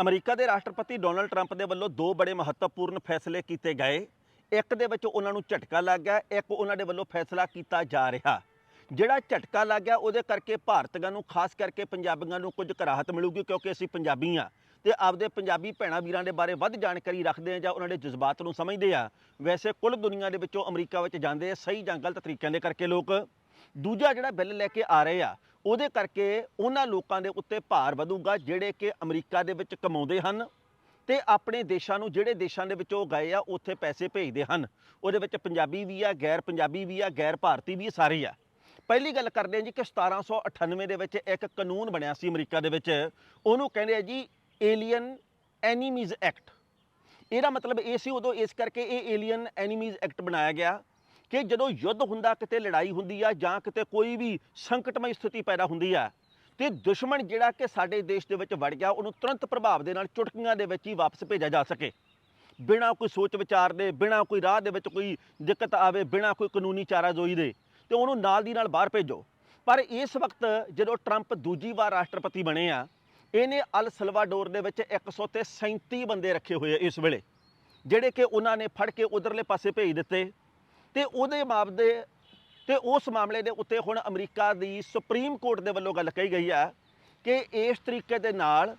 America ਦੇ ਰਾਸ਼ਟਰਪਤੀ Donald Trump ਦੇ ਵੱਲੋਂ ਦੋ ਬੜੇ ਮਹੱਤਵਪੂਰਨ ਫੈਸਲੇ ਕੀਤੇ ਗਏ। ਇੱਕ ਦੇ ਵਿੱਚ ਉਹਨਾਂ ਨੂੰ ਝਟਕਾ ਲੱਗ ਗਿਆ, ਇੱਕ ਉਹਨਾਂ ਦੇ ਵੱਲੋਂ ਫੈਸਲਾ ਕੀਤਾ ਜਾ ਰਿਹਾ। ਜਿਹੜਾ ਝਟਕਾ ਲੱਗ ਗਿਆ, ਉਹਦੇ ਕਰਕੇ ਭਾਰਤੀਆਂ ਨੂੰ, ਖਾਸ ਕਰਕੇ ਪੰਜਾਬੀਆਂ ਨੂੰ ਕੁਝ ਰਾਹਤ ਮਿਲੂਗੀ ਕਿਉਂਕਿ ਅਸੀਂ ਪੰਜਾਬੀ ਆ ਤੇ ਆਪਦੇ ਪੰਜਾਬੀ ਭੈਣਾਂ ਵੀਰਾਂ ਦੇ ਬਾਰੇ ਵੱਧ ਜਾਣਕਾਰੀ ਰੱਖਦੇ ਆ ਜਾਂ ਉਹਨਾਂ ਦੇ ਜਜ਼ਬਾਤ ਨੂੰ ਸਮਝਦੇ ਆ ਵੈਸੇ ਕੁੱਲ ਦੁਨੀਆ ਦੇ ਵਿੱਚੋਂ ਅਮਰੀਕਾ ਵਿੱਚ ਜਾਂਦੇ ਆ ਸਹੀ ਜਾਂ ਗਲਤ ਤਰੀਕਿਆਂ ਦੇ ਕਰਕੇ ਲੋਕ। ਦੂਜਾ ਜਿਹੜਾ ਬਿੱਲ ਲੈ ਕੇ ਆ ਰਹੇ ਆ ਉਹਦੇ ਕਰਕੇ ਉਹਨਾਂ ਲੋਕਾਂ ਦੇ ਉੱਤੇ ਭਾਰ ਵਧੂਗਾ, ਜਿਹੜੇ ਕਿ ਅਮਰੀਕਾ ਦੇ ਵਿੱਚ ਕਮਾਉਂਦੇ ਹਨ ਤੇ ਆਪਣੇ ਦੇਸ਼ਾਂ ਨੂੰ, ਜਿਹੜੇ ਦੇਸ਼ਾਂ ਦੇ ਵਿੱਚ ਉਹ ਗਏ ਆ, ਉੱਥੇ ਪੈਸੇ ਭੇਜਦੇ ਹਨ। ਉਹਦੇ ਵਿੱਚ ਪੰਜਾਬੀ ਵੀ ਆ, ਗੈਰ ਪੰਜਾਬੀ ਵੀ ਆ, ਗੈਰ ਭਾਰਤੀ ਵੀ ਸਾਰੇ ਆ। ਪਹਿਲੀ ਗੱਲ ਕਰਦੇ ਹਾਂ ਜੀ ਕਿ 1798 ਦੇ ਵਿੱਚ ਇੱਕ ਕਾਨੂੰਨ ਬਣਿਆ ਸੀ ਅਮਰੀਕਾ ਦੇ ਵਿੱਚ। ਉਹਨੂੰ ਕਹਿੰਦੇ ਆ ਜੀ ਏਲੀਅਨ ਐਨੀਮੀਜ਼ ਐਕਟ ਇਹਦਾ ਮਤਲਬ ਇਹ ਸੀ ਉਦੋਂ ਇਸ ਕਰਕੇ ਇਹ ਏਲੀਅਨ ਐਨੀਮੀਜ਼ ਐਕਟ ਬਣਾਇਆ ਗਿਆ। ਕਿ ਜਦੋਂ ਯੁੱਧ ਹੁੰਦਾ, ਕਿਤੇ ਲੜਾਈ ਹੁੰਦੀ ਆ ਜਾਂ ਕਿਤੇ ਕੋਈ ਵੀ ਸੰਕਟਮਈ ਸਥਿਤੀ ਪੈਦਾ ਹੁੰਦੀ ਆ, ਤੇ ਦੁਸ਼ਮਣ ਜਿਹੜਾ ਕਿ ਸਾਡੇ ਦੇਸ਼ ਦੇ ਵਿੱਚ ਵੜ ਗਿਆ, ਉਹਨੂੰ ਤੁਰੰਤ ਪ੍ਰਭਾਵ ਦੇ ਨਾਲ ਚੁਟਕੀਆਂ ਦੇ ਵਿੱਚ ਹੀ ਵਾਪਸ ਭੇਜਿਆ ਜਾ ਸਕੇ। ਬਿਨਾਂ ਕੋਈ ਸੋਚ ਵਿਚਾਰ ਦੇ, ਬਿਨਾਂ ਕੋਈ ਰਾਹ ਦੇ ਵਿੱਚ ਕੋਈ ਦਿੱਕਤ ਆਵੇ, ਬਿਨਾਂ ਕੋਈ ਕਾਨੂੰਨੀ ਚਾਰਾਜੋਈ ਦੇ, ਤੇ ਉਹਨੂੰ ਨਾਲ ਦੀ ਨਾਲ ਬਾਹਰ ਭੇਜੋ। ਪਰ ਇਸ ਵਕਤ ਜਦੋਂ ਟਰੰਪ ਦੂਜੀ ਵਾਰ ਰਾਸ਼ਟਰਪਤੀ ਬਣੇ ਆ, ਇਹਨੇ ਅਲ ਸਲਵਾਡੋਰ ਦੇ ਵਿੱਚ 137 ਬੰਦੇ ਰੱਖੇ ਹੋਏ ਇਸ ਵੇਲੇ, ਜਿਹੜੇ ਕਿ ਉਹਨਾਂ ਨੇ ਫੜ ਕੇ ਉਧਰਲੇ ਪਾਸੇ ਭੇਜ ਦਿੱਤੇ। ਤੇ ਉਹਦੇ ਮਾਮਲੇ ਤੇ ਉਸ ਮਾਮਲੇ ਦੇ ਉੱਤੇ ਹੁਣ ਅਮਰੀਕਾ ਦੀ ਸੁਪਰੀਮ ਕੋਰਟ ਦੇ ਵੱਲੋਂ ਗੱਲ ਕਹੀ ਗਈ ਹੈ ਕਿ ਇਸ ਤਰੀਕੇ ਦੇ ਨਾਲ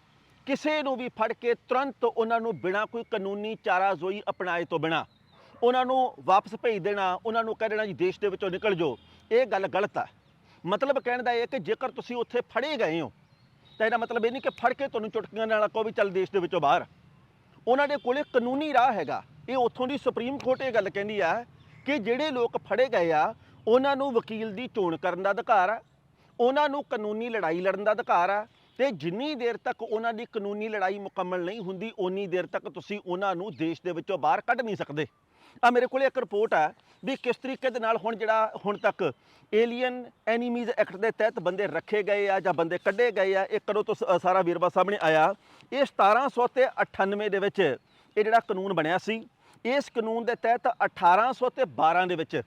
ਕਿਸੇ ਨੂੰ ਵੀ ਫੜ ਕੇ ਤੁਰੰਤ ਉਹਨਾਂ ਨੂੰ ਬਿਨਾਂ ਕੋਈ ਕਾਨੂੰਨੀ ਚਾਰਾਜ਼ੋਈ ਅਪਣਾਏ ਤੋਂ ਬਿਨਾਂ ਉਹਨਾਂ ਨੂੰ ਵਾਪਸ ਭੇਜ ਦੇਣਾ, ਉਹਨਾਂ ਨੂੰ ਕਹਿ ਦੇਣਾ ਜੀ ਦੇਸ਼ ਦੇ ਵਿੱਚੋਂ ਨਿਕਲ ਜਾਓ। ਇਹ ਗੱਲ ਗਲਤ ਆ ਮਤਲਬ ਕਹਿਣ ਦਾ ਇਹ ਕਿ ਜੇਕਰ ਤੁਸੀਂ ਉੱਥੇ ਫੜੇ ਗਏ ਹੋ, ਤਾਂ ਇਹਦਾ ਮਤਲਬ ਇਹ ਨਹੀਂ ਕਿ ਫੜ ਕੇ ਤੁਹਾਨੂੰ ਚੁਟਕੀਆਂ ਨਾਲ ਕਹੋ ਵੀ ਚੱਲ ਦੇਸ਼ ਦੇ ਵਿੱਚੋਂ ਬਾਹਰ। ਉਹਨਾਂ ਦੇ ਕੋਲੇ ਕਾਨੂੰਨੀ ਰਾਹ ਹੈਗਾ। ਇਹ ਉੱਥੋਂ ਦੀ ਸੁਪਰੀਮ ਕੋਰਟ ਇਹ ਗੱਲ ਕਹਿੰਦੀ ਆ ਕਿ ਜਿਹੜੇ ਲੋਕ ਫੜੇ ਗਏ ਆ, ਉਹਨਾਂ ਨੂੰ ਵਕੀਲ ਦੀ ਚੋਣ ਕਰਨ ਦਾ ਅਧਿਕਾਰ ਆ, ਉਹਨਾਂ ਨੂੰ ਕਾਨੂੰਨੀ ਲੜਾਈ ਲੜਨ ਦਾ ਅਧਿਕਾਰ ਆ ਤੇ ਜਿੰਨੀ ਦੇਰ ਤੱਕ ਉਹਨਾਂ ਦੀ ਕਾਨੂੰਨੀ ਲੜਾਈ ਮੁਕੰਮਲ ਨਹੀਂ ਹੁੰਦੀ, ਓਨੀ ਦੇਰ ਤੱਕ ਤੁਸੀਂ ਉਹਨਾਂ ਨੂੰ ਦੇਸ਼ ਦੇ ਵਿੱਚੋਂ ਬਾਹਰ ਕੱਢ ਨਹੀਂ ਸਕਦੇ। ਆ ਮੇਰੇ ਕੋਲੇ ਇੱਕ ਰਿਪੋਰਟ ਆ ਵੀ ਕਿਸ ਤਰੀਕੇ ਦੇ ਨਾਲ ਹੁਣ ਜਿਹੜਾ ਹੁਣ ਤੱਕ ਏਲੀਅਨ ਐਨੀਮੀਜ਼ ਐਕਟ ਦੇ ਤਹਿਤ ਬੰਦੇ ਰੱਖੇ ਗਏ ਆ ਜਾਂ ਬੰਦੇ ਕੱਢੇ ਗਏ ਆ ਇਹ ਕਦੋਂ ਤੋਂ ਸ- ਸਾਰਾ ਵੇਰਵਾ ਸਾਹਮਣੇ ਆਇਆ। ਇਹ 1700 ਤੇ 98 ਦੇ ਵਿੱਚ ਇਹ ਜਿਹੜਾ ਕਾਨੂੰਨ ਬਣਿਆ ਸੀ ਇਸ ਕਾਨੂੰਨ ਦੇ ਤਹਿਤ 1800 ਤੇ 12 ਦੇ ਵਿੱਚ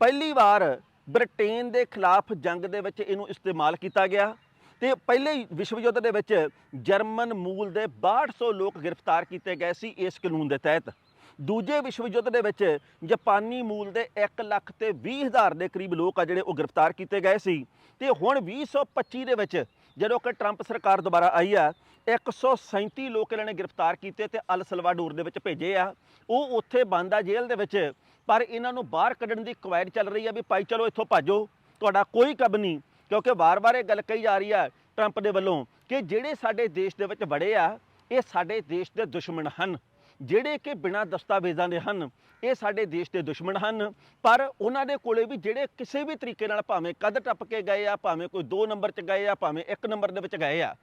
ਪਹਿਲੀ ਵਾਰ ਬ੍ਰਿਟੇਨ ਦੇ ਖਿਲਾਫ ਜੰਗ ਦੇ ਵਿੱਚ ਇਹਨੂੰ ਇਸਤੇਮਾਲ ਕੀਤਾ ਗਿਆ ਤੇ ਪਹਿਲੇ ਵਿਸ਼ਵ ਯੁੱਧ ਦੇ ਵਿੱਚ ਜਰਮਨ ਮੂਲ ਦੇ 6200 ਲੋਕ ਗ੍ਰਿਫਤਾਰ ਕੀਤੇ ਗਏ ਸੀ ਇਸ ਕਾਨੂੰਨ ਦੇ ਤਹਿਤ। ਦੂਜੇ ਵਿਸ਼ਵ ਯੁੱਧ ਦੇ ਵਿੱਚ ਜਾਪਾਨੀ ਮੂਲ ਦੇ 1 ਲੱਖ ਤੇ 20 ਹਜ਼ਾਰ ਦੇ ਕਰੀਬ ਲੋਕ ਆ ਜਿਹੜੇ ਉਹ ਗ੍ਰਿਫਤਾਰ ਕੀਤੇ ਗਏ ਸੀ ਤੇ ਹੁਣ 2025 ਦੇ ਵਿੱਚ ਜਦੋਂ ਕਿ ਟਰੰਪ ਸਰਕਾਰ ਦੁਬਾਰਾ ਆਈ ਆ 137 ਲੋਕ ਇਹਨਾਂ ਨੇ ਗ੍ਰਿਫਤਾਰ ਕੀਤੇ ਤੇ ਅਲ ਸਲਵਾਡੋਰ ਦੇ ਵਿੱਚ ਭੇਜੇ ਆ। ਉਹ ਉੱਥੇ ਬੰਦ ਆ ਜੇਲ੍ਹ ਦੇ ਵਿੱਚ, ਪਰ ਇਹਨਾਂ ਨੂੰ ਬਾਹਰ ਕੱਢਣ ਦੀ ਕਵਾਇਦ ਚੱਲ ਰਹੀ ਆ ਵੀ ਭਾਈ ਚਲੋ ਇੱਥੋਂ ਭਾਜੋ, ਤੁਹਾਡਾ ਕੋਈ ਕਬ ਨਹੀਂ। ਕਿਉਂਕਿ ਵਾਰ-ਵਾਰ ਇਹ ਗੱਲ ਕਹੀ ਜਾ ਰਹੀ ਆ ਟਰੰਪ ਦੇ ਵੱਲੋਂ ਕਿ ਜਿਹੜੇ ਸਾਡੇ ਦੇਸ਼ ਦੇ ਵਿੱਚ ਵੜੇ ਆ, ਇਹ ਸਾਡੇ ਦੇਸ਼ ਦੇ ਦੁਸ਼ਮਣ ਹਨ। ਜਿਹੜੇ ਕਿ ਬਿਨਾਂ ਦਸਤਾਵੇਜ਼ਾਂ ਦੇ ਹਨ, ਇਹ ਸਾਡੇ ਦੇਸ਼ ਦੇ ਦੁਸ਼ਮਣ ਹਨ। ਪਰ ਉਹਨਾਂ ਦੇ ਕੋਲੇ ਵੀ ਜਿਹੜੇ ਕਿਸੇ ਵੀ ਤਰੀਕੇ ਨਾਲ ਭਾਵੇਂ ਕਦ ਟੱਪ ਕੇ ਗਏ ਆ, ਭਾਵੇਂ ਕੋਈ 2 ਨੰਬਰ 'ਚ ਗਏ ਆ, ਭਾਵੇਂ 1 ਨੰਬਰ ਦੇ ਵਿੱਚ ਗਏ ਆ,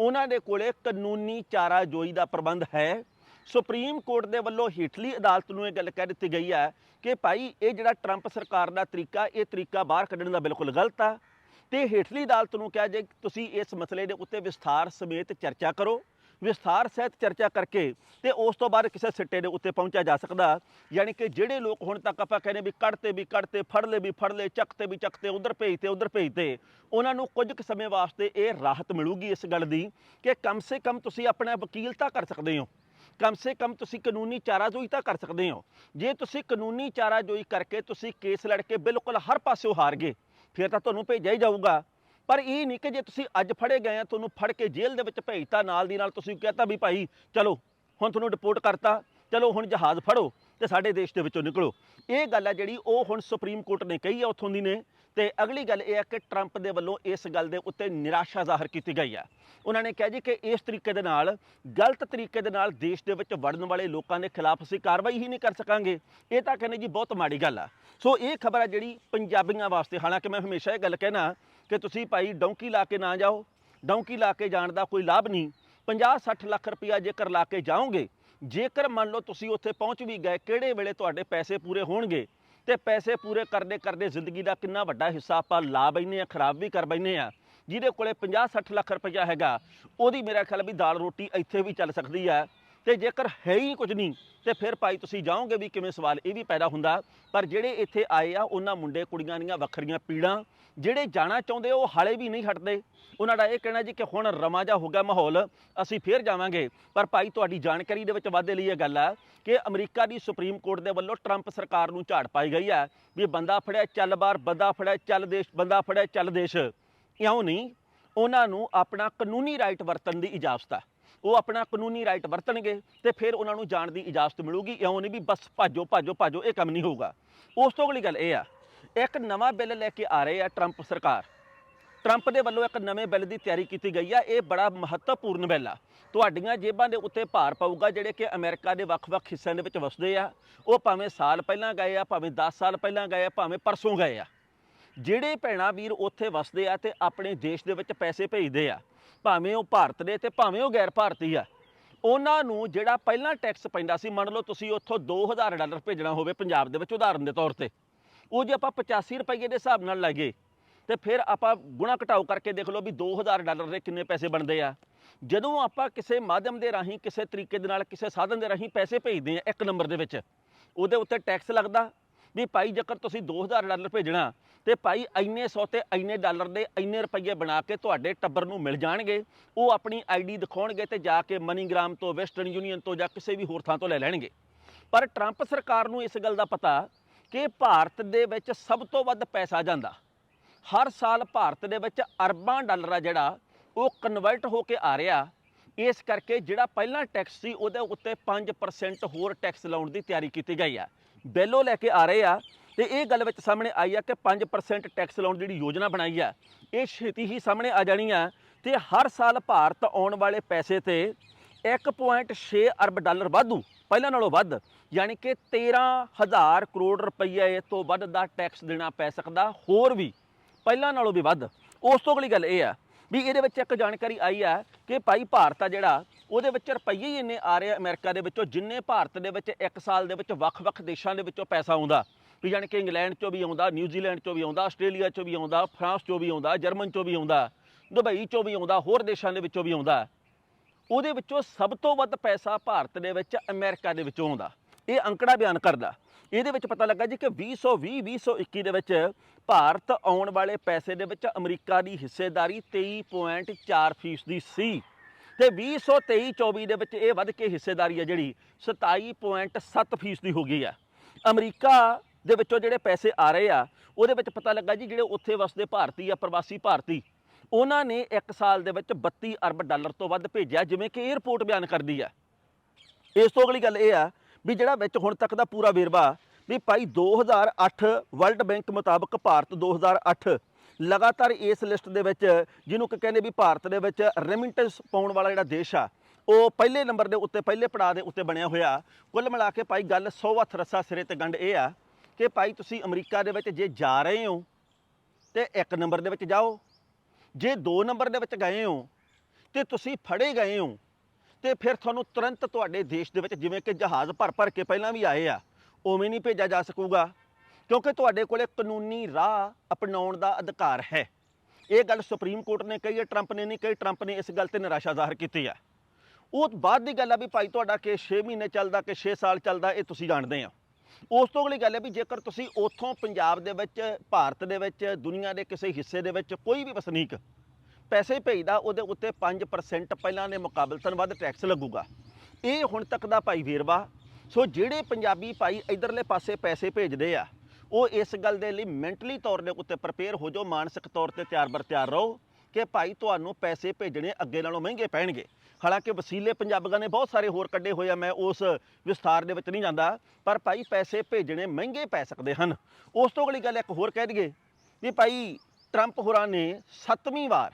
ਉਹਨਾਂ ਦੇ ਕੋਲੇ ਕਾਨੂੰਨੀ ਚਾਰਾਜੋਈ ਦਾ ਪ੍ਰਬੰਧ ਹੈ। ਸੁਪਰੀਮ ਕੋਰਟ ਦੇ ਵੱਲੋਂ ਹੇਠਲੀ ਅਦਾਲਤ ਨੂੰ ਇਹ ਗੱਲ ਕਹਿ ਦਿੱਤੀ ਗਈ ਹੈ ਕਿ ਭਾਈ ਇਹ ਜਿਹੜਾ ਟਰੰਪ ਸਰਕਾਰ ਦਾ ਤਰੀਕਾ, ਇਹ ਤਰੀਕਾ ਬਾਹਰ ਕੱਢਣ ਦਾ ਬਿਲਕੁਲ ਗਲਤ ਆ। ਤੇ ਹੇਠਲੀ ਅਦਾਲਤ ਨੂੰ ਕਿਹਾ ਜੇ ਤੁਸੀਂ ਇਸ ਮਸਲੇ ਦੇ ਉੱਤੇ ਵਿਸਥਾਰ ਸਮੇਤ ਚਰਚਾ ਕਰੋ ਵਿਸਥਾਰ ਸਹਿਤ ਚਰਚਾ ਕਰਕੇ ਤੇ ਉਸ ਤੋਂ ਬਾਅਦ ਕਿਸੇ ਸਿੱਟੇ ਦੇ ਉੱਤੇ ਪਹੁੰਚਿਆ ਜਾ ਸਕਦਾ। ਯਾਨੀ ਕਿ ਜਿਹੜੇ ਲੋਕ ਹੁਣ ਤੱਕ ਆਪਾਂ ਕਹਿੰਦੇ ਵੀ ਕੱਢਤੇ ਵੀ ਕੱਢਤੇ ਫੜ ਲਏ ਵੀ ਫੜ ਲਏ ਚੱਕਤੇ ਵੀ ਚੱਕਤੇ, ਉਧਰ ਭੇਜਤੇ ਉਧਰ ਭੇਜਤੇ, ਉਹਨਾਂ ਨੂੰ ਕੁਝ ਕੁ ਸਮੇਂ ਵਾਸਤੇ ਇਹ ਰਾਹਤ ਮਿਲੂਗੀ ਇਸ ਗੱਲ ਦੀ ਕਿ ਕਮ ਸੇ ਕਮ ਤੁਸੀਂ ਆਪਣਾ ਵਕੀਲ ਤਾਂ ਕਰ ਸਕਦੇ ਹੋ। ਕਮ ਸੇ ਕਮ ਤੁਸੀਂ ਕਾਨੂੰਨੀ ਚਾਰਾਜੋਈ ਤਾਂ ਕਰ ਸਕਦੇ ਹੋ। ਜੇ ਤੁਸੀਂ ਕਾਨੂੰਨੀ ਚਾਰਾਜੋਈ ਕਰਕੇ ਤੁਸੀਂ ਕੇਸ ਲੜ ਕੇ ਬਿਲਕੁਲ ਹਰ ਪਾਸਿਓਂ ਹਾਰ ਗਏ, ਫਿਰ ਤਾਂ ਤੁਹਾਨੂੰ ਭੇਜਿਆ ਹੀ ਜਾਊਗਾ। ਪਰ ਇਹ ਨਹੀਂ ਕਿ ਜੇ ਤੁਸੀਂ ਅੱਜ ਫੜੇ ਗਏ ਆ, ਤੁਹਾਨੂੰ ਫੜ ਕੇ ਜੇਲ੍ਹ ਦੇ ਵਿੱਚ ਭੇਜਤਾ, ਨਾਲ ਦੀ ਨਾਲ ਤੁਸੀਂ ਕਹਤਾ ਵੀ ਭਾਈ, ਚਲੋ, ਹੁਣ ਤੁਹਾਨੂੰ ਡਿਪੋਰਟ ਕਰਤਾ, ਚਲੋ, ਹੁਣ ਜਹਾਜ਼ ਫੜੋ ਤੇ ਸਾਡੇ ਦੇਸ਼ ਦੇ ਵਿੱਚੋਂ ਨਿਕਲੋ। ਇਹ ਗੱਲ ਹੈ ਜਿਹੜੀ ਉਹ ਹੁਣ ਸੁਪਰੀਮ ਕੋਰਟ ਨੇ ਕਹੀ ਆ ਉੱਥੋਂ ਦੀ ਨੇ ਤੇ ਅਗਲੀ ਗੱਲ ਇਹ ਹੈ ਕਿ ਟਰੰਪ ਦੇ ਵੱਲੋਂ ਇਸ ਗੱਲ ਦੇ ਉੱਤੇ ਨਿਰਾਸ਼ਾ ਜ਼ਾਹਰ ਕੀਤੀ ਗਈ ਹੈ ਉਹਨਾਂ ਨੇ ਕਿਹਾ ਜੀ ਕਿ ਇਸ ਤਰੀਕੇ ਦੇ ਨਾਲ, ਗਲਤ ਤਰੀਕੇ ਦੇ ਨਾਲ ਦੇਸ਼ ਦੇ ਵਿੱਚ ਵੜਨ ਵਾਲੇ ਲੋਕਾਂ ਦੇ ਖਿਲਾਫ ਅਸੀਂ ਕਾਰਵਾਈ ਹੀ ਨਹੀਂ ਕਰ ਸਕਾਂਗੇ। ਇਹ ਤਾਂ ਕਹਿੰਦੇ ਜੀ ਬਹੁਤ ਮਾੜੀ ਗੱਲ ਆ। ਸੋ ਇਹ ਖਬਰ ਆ ਜਿਹੜੀ ਪੰਜਾਬੀਆਂ ਵਾਸਤੇ, ਹਾਲਾਂਕਿ ਮੈਂ ਹਮੇਸ਼ਾ ਇਹ ਗੱਲ ਕਹਿਣਾ ਕਿ ਤੁਸੀਂ ਭਾਈ ਡੌਂਕੀ ਲਾ ਕੇ ਨਾ ਜਾਓ। ਡੌਂਕੀ ਲਾ ਕੇ ਜਾਣ ਦਾ ਕੋਈ ਲਾਭ ਨਹੀਂ। 50-60 ਲੱਖ ਰੁਪਇਆ ਜੇਕਰ ਲਾ ਕੇ ਜਾਓਗੇ, ਜੇਕਰ ਮੰਨ ਲਓ ਤੁਸੀਂ ਉੱਥੇ ਪਹੁੰਚ ਵੀ ਗਏ, ਕਿਹੜੇ ਵੇਲੇ ਤੁਹਾਡੇ ਪੈਸੇ ਪੂਰੇ ਹੋਣਗੇ? ਤੇ ਪੈਸੇ ਪੂਰੇ ਕਰਦੇ ਕਰਦੇ ਜ਼ਿੰਦਗੀ ਦਾ ਕਿੰਨਾ ਵੱਡਾ ਹਿੱਸਾ ਆਪਾਂ ਲਾ ਬੈਨੇ ਆ, ਖਰਾਬ ਵੀ ਕਰ ਬੈਨੇ ਆ। ਜਿਹਦੇ ਕੋਲੇ 50-60 ਲੱਖ ਰੁਪਇਆ ਹੈਗਾ, ਉਹਦੀ ਮੇਰਾ ਖਿਆਲ ਵੀ ਦਾਲ ਰੋਟੀ ਇੱਥੇ ਵੀ ਚੱਲ ਸਕਦੀ ਹੈ ਤੇ ਜੇਕਰ ਹੈ ਹੀ ਕੁਝ ਨਹੀਂ, ਤੇ ਫਿਰ ਭਾਈ ਤੁਸੀਂ ਜਾਓਗੇ ਵੀ ਕਿਵੇਂ ਸਵਾਲ, ਇਹ ਵੀ ਪੈਦਾ ਹੁੰਦਾ। ਪਰ ਜਿਹੜੇ ਇੱਥੇ ਆਏ ਆ, ਉਹਨਾਂ ਮੁੰਡੇ ਕੁੜੀਆਂ ਦੀਆਂ ਵੱਖਰੀਆਂ ਪੀੜਾਂ ਜਿਹੜੇ ਜਾਣਾ ਚਾਹੁੰਦੇ ਉਹ ਹਾਲੇ ਵੀ ਨਹੀਂ ਹਟਦੇ। ਉਹਨਾਂ ਦਾ ਇਹ ਕਹਿਣਾ ਜੀ ਕਿ ਹੁਣ ਰਮਾ ਜਾ ਹੋ ਗਿਆ ਮਾਹੌਲ, ਅਸੀਂ ਫੇਰ ਜਾਵਾਂਗੇ। ਪਰ ਭਾਈ, ਤੁਹਾਡੀ ਜਾਣਕਾਰੀ ਦੇ ਵਿੱਚ ਵਾਧੇ ਲਈ ਇਹ ਗੱਲ ਆ ਕਿ ਅਮਰੀਕਾ ਦੀ ਸੁਪਰੀਮ ਕੋਰਟ ਦੇ ਵੱਲੋਂ ਟਰੰਪ ਸਰਕਾਰ ਨੂੰ ਝਾੜ ਪਾਈ ਗਈ ਆ ਵੀ ਬੰਦਾ ਫੜਿਆ, ਚੱਲ ਬਾਹਰ, ਬੰਦਾ ਫੜਿਆ, ਚੱਲ ਦੇਸ਼, ਬੰਦਾ ਫੜਿਆ, ਚੱਲ ਦੇਸ਼। ਇਉਂ ਨਹੀਂ, ਉਹਨਾਂ ਨੂੰ ਆਪਣਾ ਕਾਨੂੰਨੀ ਰਾਈਟ ਵਰਤਣ ਦੀ ਇਜਾਜ਼ਤ ਆ। ਉਹ ਆਪਣਾ ਕਾਨੂੰਨੀ ਰਾਈਟ ਵਰਤਣਗੇ ਤੇ ਫਿਰ ਉਹਨਾਂ ਨੂੰ ਜਾਣ ਦੀ ਇਜਾਜ਼ਤ ਮਿਲੂਗੀ। ਇਉਂ ਨਹੀਂ ਵੀ ਬਸ ਭਾਜੋ ਭਾਜੋ ਭਾਜੋ, ਇਹ ਕੰਮ ਨਹੀਂ ਹੋਊਗਾ। ਉਸ ਤੋਂ ਅਗਲੀ ਗੱਲ ਇਹ ਆ ਇੱਕ ਨਵਾਂ ਬਿੱਲ ਲੈ ਕੇ ਆ ਰਹੇ ਆ ਟਰੰਪ ਸਰਕਾਰ। ਟਰੰਪ ਦੇ ਵੱਲੋਂ ਇੱਕ ਨਵੇਂ ਬਿੱਲ ਦੀ ਤਿਆਰੀ ਕੀਤੀ ਗਈ ਆ। ਇਹ ਬੜਾ ਮਹੱਤਵਪੂਰਨ ਬਿੱਲ ਆ। ਤੁਹਾਡੀਆਂ ਜੇਬਾਂ ਦੇ ਉੱਤੇ ਭਾਰ ਪਊਗਾ, ਜਿਹੜੇ ਕਿ ਅਮਰੀਕਾ ਦੇ ਵੱਖ-ਵੱਖ ਹਿੱਸਿਆਂ ਦੇ ਵਿੱਚ ਵਸਦੇ ਆ। ਉਹ ਭਾਵੇਂ ਸਾਲ ਪਹਿਲਾਂ ਗਏ ਆ, ਭਾਵੇਂ 10 ਸਾਲ ਪਹਿਲਾਂ ਗਏ ਆ, ਭਾਵੇਂ ਪਰਸੋਂ ਗਏ ਆ। ਜਿਹੜੇ ਭੈਣਾ ਵੀਰ ਉੱਥੇ ਵਸਦੇ ਆ ਤੇ ਆਪਣੇ ਦੇਸ਼ ਦੇ ਵਿੱਚ ਪੈਸੇ ਭੇਜਦੇ ਆ, ਭਾਵੇਂ ਉਹ ਭਾਰਤ ਦੇ ਤੇ ਭਾਵੇਂ ਉਹ ਗੈਰ ਭਾਰਤੀ ਆ, ਉਹਨਾਂ ਨੂੰ ਜਿਹੜਾ ਪਹਿਲਾਂ ਟੈਕਸ ਪੈਂਦਾ ਸੀ, ਮੰਨ ਲਓ ਤੁਸੀਂ ਉੱਥੋਂ 2000 ਡਾਲਰ ਭੇਜਣਾ ਹੋਵੇ ਪੰਜਾਬ ਦੇ ਵਿੱਚ ਉਦਾਹਰਨ ਦੇ ਤੌਰ ਤੇ ਉਹ ਜੇ ਆਪਾਂ 85 ਰੁਪਏ ਦੇ ਹਿਸਾਬ ਨਾਲ ਲਾਈਏ ਤੇ ਫਿਰ ਆਪਾਂ ਗੁਣਾ ਘਟਾਓ ਕਰਕੇ ਦੇਖ ਲਓ ਵੀ 2000 ਡਾਲਰ ਦੇ ਕਿੰਨੇ ਪੈਸੇ ਬਣਦੇ ਆ। ਜਦੋਂ ਆਪਾਂ ਕਿਸੇ ਮਾਧਿਅਮ ਦੇ ਰਾਹੀਂ, ਕਿਸੇ ਤਰੀਕੇ ਦੇ ਨਾਲ, ਕਿਸੇ ਸਾਧਨ ਦੇ ਰਾਹੀਂ ਪੈਸੇ ਭੇਜਦੇ ਆ ਇੱਕ ਨੰਬਰ ਦੇ ਵਿੱਚ, ਉਹਦੇ ਉੱਤੇ ਟੈਕਸ ਲੱਗਦਾ ਵੀ ਭਾਈ ਜੇਕਰ ਤੁਸੀਂ 2000 ਡਾਲਰ ਭੇਜਣਾ ਤੇ ਭਾਈ ਇੰਨੇ ਸੌ ਤੇ ਇੰਨੇ ਡਾਲਰ ਦੇ ਇੰਨੇ ਰੁਪਏ ਬਣਾ ਕੇ ਤੁਹਾਡੇ ਟੱਬਰ ਨੂੰ ਮਿਲ ਜਾਣਗੇ, ਉਹ ਆਪਣੀ ਆਈਡੀ ਦਿਖਾਉਣਗੇ ਤੇ ਜਾ ਕੇ ਮਨੀਗ੍ਰਾਮ ਤੋਂ, ਵੈਸਟਰਨ ਯੂਨੀਅਨ ਤੋਂ ਜਾਂ ਕਿਸੇ ਵੀ ਹੋਰ ਥਾਂ ਤੋਂ ਲੈ ਲੈਣਗੇ। ਪਰ ਟਰੰਪ ਸਰਕਾਰ ਨੂੰ ਇਸ ਗੱਲ ਦਾ ਪਤਾ ਕਿ ਭਾਰਤ ਦੇ ਵਿੱਚ ਸਭ ਤੋਂ ਵੱਧ ਪੈਸਾ ਜਾਂਦਾ। ਹਰ ਸਾਲ ਭਾਰਤ ਦੇ ਵਿੱਚ ਅਰਬਾਂ ਡਾਲਰ ਆ ਜਿਹੜਾ, ਉਹ ਕਨਵਰਟ ਹੋ ਕੇ ਆ ਰਿਹਾ। ਇਸ ਕਰਕੇ ਜਿਹੜਾ ਪਹਿਲਾਂ ਟੈਕਸ ਸੀ, ਉਹਦੇ ਉੱਤੇ 5% ਹੋਰ ਟੈਕਸ ਲਾਉਣ ਦੀ ਤਿਆਰੀ ਕੀਤੀ ਗਈ ਆ। ਬਿੱਲੋ ਲੈ ਕੇ ਆ ਰਹੇ ਆ ਤੇ ਇਹ ਗੱਲ ਵਿੱਚ ਸਾਹਮਣੇ ਆਈ ਆ ਕਿ 5% ਟੈਕਸ ਲਾਉਣ ਦੀ ਜਿਹੜੀ ਯੋਜਨਾ ਬਣਾਈ ਆ, ਇਹ ਛੇਤੀ ਹੀ ਸਾਹਮਣੇ ਆ ਜਾਣੀ ਆ ਤੇ ਹਰ ਸਾਲ ਭਾਰਤ ਆਉਣ ਵਾਲੇ ਪੈਸੇ ਤੇ 1.6 ਅਰਬ ਡਾਲਰ ਵਾਧੂ, ਪਹਿਲਾਂ ਨਾਲੋਂ ਵੱਧ, ਯਾਨੀ ਕਿ 13000 ਕਰੋੜ ਰੁਪਈਏ ਤੋਂ ਵੱਧ ਦਾ ਟੈਕਸ ਦੇਣਾ ਪੈ ਸਕਦਾ, ਹੋਰ ਵੀ, ਪਹਿਲਾਂ ਨਾਲੋਂ ਵੀ ਵੱਧ। ਉਸ ਤੋਂ ਅਗਲੀ ਗੱਲ ਇਹ ਆ ਵੀ ਇਹਦੇ ਵਿੱਚ ਇੱਕ ਜਾਣਕਾਰੀ ਆਈ ਆ ਕਿ ਭਾਈ ਭਾਰਤ ਆ ਜਿਹੜਾ, ਉਹਦੇ ਵਿੱਚ ਰੁਪਈਏ ਹੀ ਇੰਨੇ ਆ ਰਹੇ ਆ ਅਮਰੀਕਾ ਦੇ ਵਿੱਚੋਂ, ਜਿੰਨੇ ਭਾਰਤ ਦੇ ਵਿੱਚ ਇੱਕ ਸਾਲ ਦੇ ਵਿੱਚ ਵੱਖ-ਵੱਖ ਦੇਸ਼ਾਂ ਦੇ ਵਿੱਚੋਂ ਪੈਸਾ ਆਉਂਦਾ। ਵੀ ਯਾਨੀ ਕਿ ਇੰਗਲੈਂਡ ਚੋਂ ਵੀ ਆਉਂਦਾ, ਨਿਊਜ਼ੀਲੈਂਡ ਚੋਂ ਵੀ ਆਉਂਦਾ, ਆਸਟ੍ਰੇਲੀਆ ਚੋਂ ਵੀ ਆਉਂਦਾ, ਫਰਾਂਸ ਚੋਂ ਵੀ ਆਉਂਦਾ, ਜਰਮਨ ਚੋਂ ਵੀ ਆਉਂਦਾ, ਦੁਬਈ ਚੋਂ ਵੀ ਆਉਂਦਾ, ਹੋਰ ਦੇਸ਼ਾਂ ਦੇ ਵਿੱਚੋਂ ਵੀ ਆਉਂਦਾ। ਉਹਦੇ ਵਿੱਚੋਂ ਸਭ ਤੋਂ ਵੱਧ ਪੈਸਾ ਭਾਰਤ ਦੇ ਵਿੱਚ ਅਮਰੀਕਾ ਦੇ ਵਿੱਚੋਂ ਆਉਂਦਾ। ਇਹ ਅੰਕੜਾ ਬਿਆਨ ਕਰਦਾ। ਇਹਦੇ ਵਿੱਚ ਪਤਾ ਲੱਗਾ ਜੀ ਕਿ 2020 2021 ਦੇ ਵਿੱਚ ਭਾਰਤ ਆਉਣ ਵਾਲੇ ਪੈਸੇ ਦੇ ਵਿੱਚ ਅਮਰੀਕਾ ਦੀ ਹਿੱਸੇਦਾਰੀ 23.4 ਫੀਸਦੀ ਸੀ। ਤੇ 2023 24 ਦੇ ਵਿੱਚ ਇਹ ਵੱਧ ਕੇ ਹਿੱਸੇਦਾਰੀ ਹੈ ਜਿਹੜੀ 27.7 ਫੀਸਦੀ ਹੋ ਗਈ ਆ। ਅਮਰੀਕਾ ਦੇ ਵਿੱਚੋਂ ਜਿਹੜੇ ਪੈਸੇ ਆ ਰਹੇ ਆ, ਉਹਦੇ ਵਿੱਚ ਪਤਾ ਲੱਗਾ ਜੀ ਜਿਹੜੇ ਉੱਥੇ ਵਸਦੇ ਭਾਰਤੀ ਆ, ਪ੍ਰਵਾਸੀ ਭਾਰਤੀ ਉਹਨਾਂ ਨੇ ਇੱਕ ਸਾਲ ਦੇ ਵਿੱਚ 32 ਅਰਬ ਡਾਲਰ ਤੋਂ ਵੱਧ ਭੇਜਿਆ, ਜਿਵੇਂ ਕਿ ਇਹ ਬਿਆਨ ਕਰਦੀ ਹੈ। ਇਸ ਤੋਂ ਅਗਲੀ ਗੱਲ ਇਹ ਆ ਵੀ ਜਿਹੜਾ ਵਿੱਚ ਹੁਣ ਤੱਕ ਦਾ ਪੂਰਾ ਵੇਰਵਾ ਵੀ ਭਾਈ 2008 ਵਰਲਡ ਬੈਂਕ ਮੁਤਾਬਕ ਭਾਰਤ 2008 ਲਗਾਤਾਰ ਇਸ ਲਿਸਟ ਦੇ ਵਿੱਚ, ਜਿਹਨੂੰ ਕਿ ਕਹਿੰਦੇ ਵੀ ਭਾਰਤ ਦੇ ਵਿੱਚ ਰੈਮਿਟੈਂਸ ਪਾਉਣ ਵਾਲਾ ਜਿਹੜਾ ਦੇਸ਼ ਆ, ਉਹ ਪਹਿਲੇ ਨੰਬਰ ਦੇ ਉੱਤੇ, ਪਹਿਲੇ ਪੜਾਅ ਦੇ ਉੱਤੇ ਬਣਿਆ ਹੋਇਆ। ਕੁੱਲ ਮਿਲਾ ਕੇ ਭਾਈ ਗੱਲ 100 ਹੱਥ ਰੱਸਾ ਸਿਰੇ ਤੇ ਗੰਢ ਇਹ ਆ ਕਿ ਭਾਈ ਤੁਸੀਂ ਅਮਰੀਕਾ ਦੇ ਵਿੱਚ ਜੇ ਜਾ ਰਹੇ ਹੋ, ਤੇ ਇੱਕ ਨੰਬਰ ਦੇ ਵਿੱਚ ਜਾਓ। ਜੇ ਦੋ ਨੰਬਰ ਦੇ ਵਿੱਚ ਗਏ ਹੋ ਤੇ ਤੁਸੀਂ ਫੜੇ ਗਏ ਹੋ ਤੇ ਫਿਰ ਤੁਹਾਨੂੰ ਤੁਰੰਤ ਤੁਹਾਡੇ ਦੇਸ਼ ਦੇ ਵਿੱਚ ਜਿਵੇਂ ਕਿ ਜਹਾਜ਼ ਭਰ ਭਰ ਕੇ ਪਹਿਲਾਂ ਵੀ ਆਏ ਆ, ਉਵੇਂ ਨਹੀਂ ਭੇਜਿਆ ਜਾ ਸਕੂਗਾ। ਕਿਉਂਕਿ ਤੁਹਾਡੇ ਕੋਲੇ ਕਾਨੂੰਨੀ ਰਾਹ ਅਪਣਾਉਣ ਦਾ ਅਧਿਕਾਰ ਹੈ। ਇਹ ਗੱਲ ਸੁਪਰੀਮ ਕੋਰਟ ਨੇ ਕਹੀ ਹੈ, ਟਰੰਪ ਨੇ ਨਹੀਂ ਕਹੀ, ਟਰੰਪ ਨੇ ਇਸ ਗੱਲ ਤੇ ਨਿਰਾਸ਼ਾ ਜ਼ਾਹਰ ਕੀਤੀ ਹੈ ਉਹ ਬਾਅਦ ਦੀ ਗੱਲ ਆ ਵੀ ਭਾਈ ਤੁਹਾਡਾ ਕਿ 6 ਮਹੀਨੇ ਚੱਲਦਾ ਕਿ 6 ਸਾਲ ਚੱਲਦਾ, ਇਹ ਤੁਸੀਂ ਜਾਣਦੇ ਆ। ਉਸ ਤੋਂ ਅਗਲੀ ਗੱਲ ਹੈ ਵੀ ਜੇਕਰ ਤੁਸੀਂ ਉੱਥੋਂ ਪੰਜਾਬ ਦੇ ਵਿੱਚ, ਭਾਰਤ ਦੇ ਵਿੱਚ, ਦੁਨੀਆ ਦੇ ਕਿਸੇ ਹਿੱਸੇ ਦੇ ਵਿੱਚ ਕੋਈ ਵੀ ਵਸਨੀਕ ਪੈਸੇ ਭੇਜਦਾ, ਉਹਦੇ ਉੱਤੇ 5% ਪਹਿਲਾਂ ਦੇ ਮੁਕਾਬਲਤਨ ਵੱਧ ਟੈਕਸ ਲੱਗੂਗਾ। ਇਹ ਹੁਣ ਤੱਕ ਦਾ ਭਾਈ ਵੇਰਵਾ, ਸੋ ਜਿਹੜੇ ਪੰਜਾਬੀ ਭਾਈ ਇਧਰਲੇ ਪਾਸੇ ਪੈਸੇ ਭੇਜਦੇ ਆ, ਉਹ ਇਸ ਗੱਲ ਦੇ ਲਈ ਮੈਂਟਲੀ ਤੌਰ ਦੇ ਉੱਤੇ ਪ੍ਰਪੇਅਰ ਹੋ ਜਾਓ, ਮਾਨਸਿਕ ਤੌਰ ਤੇ ਤਿਆਰ ਬਰ ਤਿਆਰ ਰਹੋ ਕਿ ਭਾਈ ਤੁਹਾਨੂੰ ਪੈਸੇ ਭੇਜਣੇ ਅੱਗੇ ਨਾਲੋਂ ਮਹਿੰਗੇ ਪੈਣਗੇ। ਹਾਲਾਂਕਿ ਵਸੀਲੇ ਪੰਜਾਬੀਆਂ ਨੇ ਬਹੁਤ ਸਾਰੇ ਹੋਰ ਕੱਢੇ ਹੋਏ ਆ, ਮੈਂ ਉਸ ਵਿਸਥਾਰ ਦੇ ਵਿੱਚ ਨਹੀਂ ਜਾਂਦਾ, ਪਰ ਭਾਈ ਪੈਸੇ ਭੇਜਣੇ ਮਹਿੰਗੇ ਪੈ ਸਕਦੇ ਹਨ। ਉਸ ਤੋਂ ਅਗਲੀ ਗੱਲ ਇੱਕ ਹੋਰ ਕਹਿ ਦਈਏ ਵੀ ਭਾਈ ਟਰੰਪ ਹੋਰਾਂ ਨੇ ਸੱਤਵੀਂ ਵਾਰ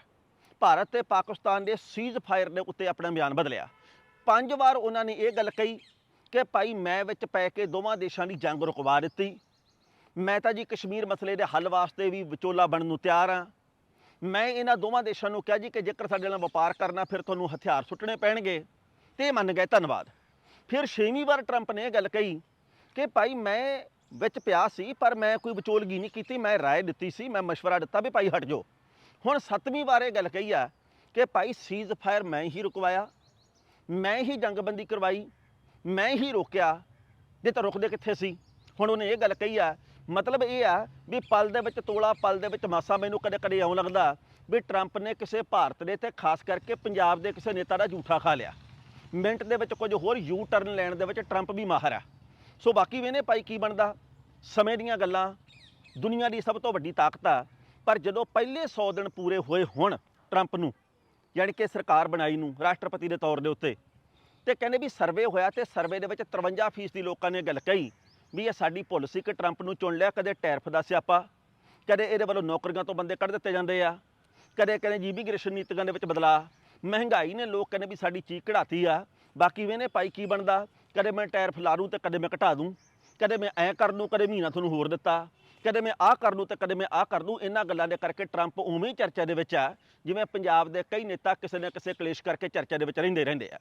ਭਾਰਤ ਤੇ ਪਾਕਿਸਤਾਨ ਦੇ ਸੀਜ਼ ਫਾਇਰ ਦੇ ਉੱਤੇ ਆਪਣਾ ਬਿਆਨ ਬਦਲਿਆ। ਪੰਜ ਵਾਰ ਉਹਨਾਂ ਨੇ ਇਹ ਗੱਲ ਕਹੀ ਕਿ ਭਾਈ ਮੈਂ ਵਿੱਚ ਪੈ ਕੇ ਦੋਵਾਂ ਦੇਸ਼ਾਂ ਦੀ ਜੰਗ ਰੁਕਵਾ ਦਿੱਤੀ। ਮੈਂ ਤਾਂ ਜੀ ਕਸ਼ਮੀਰ ਮਸਲੇ ਦੇ ਹੱਲ ਵਾਸਤੇ ਵੀ ਵਿਚੋਲਾ ਬਣਨ ਨੂੰ ਤਿਆਰ ਹਾਂ। ਮੈਂ ਇਹਨਾਂ ਦੋਵਾਂ ਦੇਸ਼ਾਂ ਨੂੰ ਕਿਹਾ ਜੀ ਕਿ ਜੇਕਰ ਸਾਡੇ ਨਾਲ ਵਪਾਰ ਕਰਨਾ ਫਿਰ ਤੁਹਾਨੂੰ ਹਥਿਆਰ ਸੁੱਟਣੇ ਪੈਣਗੇ ਤੇ ਇਹ ਮੰਨ ਗਏ ਧੰਨਵਾਦ ਫਿਰ ਛੇਵੀਂ ਵਾਰ ਟਰੰਪ ਨੇ ਇਹ ਗੱਲ ਕਹੀ ਕਿ ਭਾਈ ਮੈਂ ਵਿੱਚ ਪਿਆ ਸੀ ਪਰ ਮੈਂ ਕੋਈ ਵਿਚੋਲਗੀ ਨਹੀਂ ਕੀਤੀ ਮੈਂ ਰਾਏ ਦਿੱਤੀ ਸੀ ਮੈਂ مشورہ ਦਿੱਤਾ ਵੀ ਭਾਈ ਹਟ ਜਾਓ ਹੁਣ ਸੱਤਵੀਂ ਵਾਰ ਇਹ ਗੱਲ ਕਹੀ ਆ ਕਿ ਭਾਈ ਸੀਜ਼ ਫਾਇਰ ਮੈਂ ਹੀ ਰੁਕਵਾਇਆ ਮੈਂ ਹੀ ਜੰਗਬੰਦੀ ਕਰਵਾਈ ਮੈਂ ਹੀ ਰੋਕਿਆ ਜੇ ਤਾਂ ਰੁਕਦੇ ਕਿੱਥੇ ਸੀ ਹੁਣ ਉਹਨੇ ਇਹ ਗੱਲ ਕਹੀ ਆ ਮਤਲਬ ਇਹ ਆ ਵੀ ਪਲ ਦੇ ਵਿੱਚ ਤੋਲਾ, ਪਲ ਦੇ ਵਿੱਚ ਮਾਸਾ ਮੈਨੂੰ ਕਦੇ ਕਦੇ ਇਉਂ ਲੱਗਦਾ ਵੀ ਟਰੰਪ ਨੇ ਕਿਸੇ ਭਾਰਤ ਦੇ ਤੇ ਖਾਸ ਕਰਕੇ ਪੰਜਾਬ ਦੇ ਕਿਸੇ ਨੇਤਾ ਦਾ ਝੂਠਾ ਖਾ ਲਿਆ। ਮਿੰਟ ਦੇ ਵਿੱਚ ਕੁਝ ਹੋਰ ਯੂ ਟਰਨ ਲੈਣ ਦੇ ਵਿੱਚ ਟਰੰਪ ਵੀ ਮਾਹਰ ਆ। ਸੋ ਬਾਕੀ ਵੇਨੇ ਭਾਈ ਕੀ ਬਣਦਾ? ਸਮੇਂ ਦੀਆਂ ਗੱਲਾਂ, ਦੁਨੀਆ ਦੀ ਸਭ ਤੋਂ ਵੱਡੀ ਤਾਕਤ ਆ। ਪਰ ਜਦੋਂ ਪਹਿਲੇ 100 ਦਿਨ ਪੂਰੇ ਹੋਏ ਹੁਣ ਟਰੰਪ ਨੂੰ, ਯਾਨੀ ਕਿ ਸਰਕਾਰ ਬਣਾਈ ਨੂੰ ਰਾਸ਼ਟਰਪਤੀ ਦੇ ਤੌਰ ਦੇ ਉੱਤੇ, ਤੇ ਕਹਿੰਦੇ ਵੀ ਸਰਵੇ ਹੋਇਆ ਤੇ ਸਰਵੇ ਦੇ ਵਿੱਚ 53% ਦੀ ਲੋਕਾਂ ਨੇ ਗੱਲ ਕਹੀ ਵੀ ਇਹ ਸਾਡੀ ਭੁੱਲ ਸੀ ਕਿ ਟਰੰਪ ਨੂੰ ਚੁਣ ਲਿਆ, ਕਦੇ ਟੈਰਫ ਦਾ ਸਿਆਪਾ, ਕਦੇ ਇਹਦੇ ਵੱਲੋਂ ਨੌਕਰੀਆਂ ਤੋਂ ਬੰਦੇ ਕੱਢ ਦਿੱਤੇ ਜਾਂਦੇ ਆ, ਕਦੇ ਕਹਿੰਦੇ ਜੀ ਇਮੀਗ੍ਰੇਸ਼ਨ ਨੀਤੀਆਂ ਦੇ ਵਿੱਚ ਬਦਲਾਅ, ਮਹਿੰਗਾਈ ਨੇ ਲੋਕ ਕਹਿੰਦੇ ਵੀ ਸਾਡੀ ਚੀਕ ਕਢਾਤੀ ਆ, ਬਾਕੀ ਵੇਨੇ ਭਾਈ ਕੀ ਬਣਦਾ, ਕਦੇ ਮੈਂ ਟੈਰਫ ਲਾ ਲੂੰ ਤੇ ਕਦੇ ਮੈਂ ਘਟਾ ਦੂੰ, ਕਦੇ ਮੈਂ ਐਂ ਕਰ ਲੂੰ ਕਦੇ ਮਹੀਨਾ ਤੁਹਾਨੂੰ ਹੋਰ ਦਿੱਤਾ, ਕਦੇ ਮੈਂ ਆਹ ਕਰ ਲੂੰ ਤੇ ਕਦੇ ਮੈਂ ਆਹ ਕਰ ਲੂੰ ਇਹਨਾਂ ਗੱਲਾਂ ਦੇ ਕਰਕੇ ਟਰੰਪ ਉਵੇਂ ਹੀ ਚਰਚਾ ਦੇ ਵਿੱਚ ਆ, ਜਿਵੇਂ ਪੰਜਾਬ ਦੇ ਕਈ ਨੇਤਾ ਕਿਸੇ ਨਾ ਕਿਸੇ ਕਲੇਸ਼ ਕਰਕੇ ਚਰਚਾ ਦੇ ਵਿੱਚ ਰਹਿੰਦੇ ਰਹਿੰਦੇ ਆ।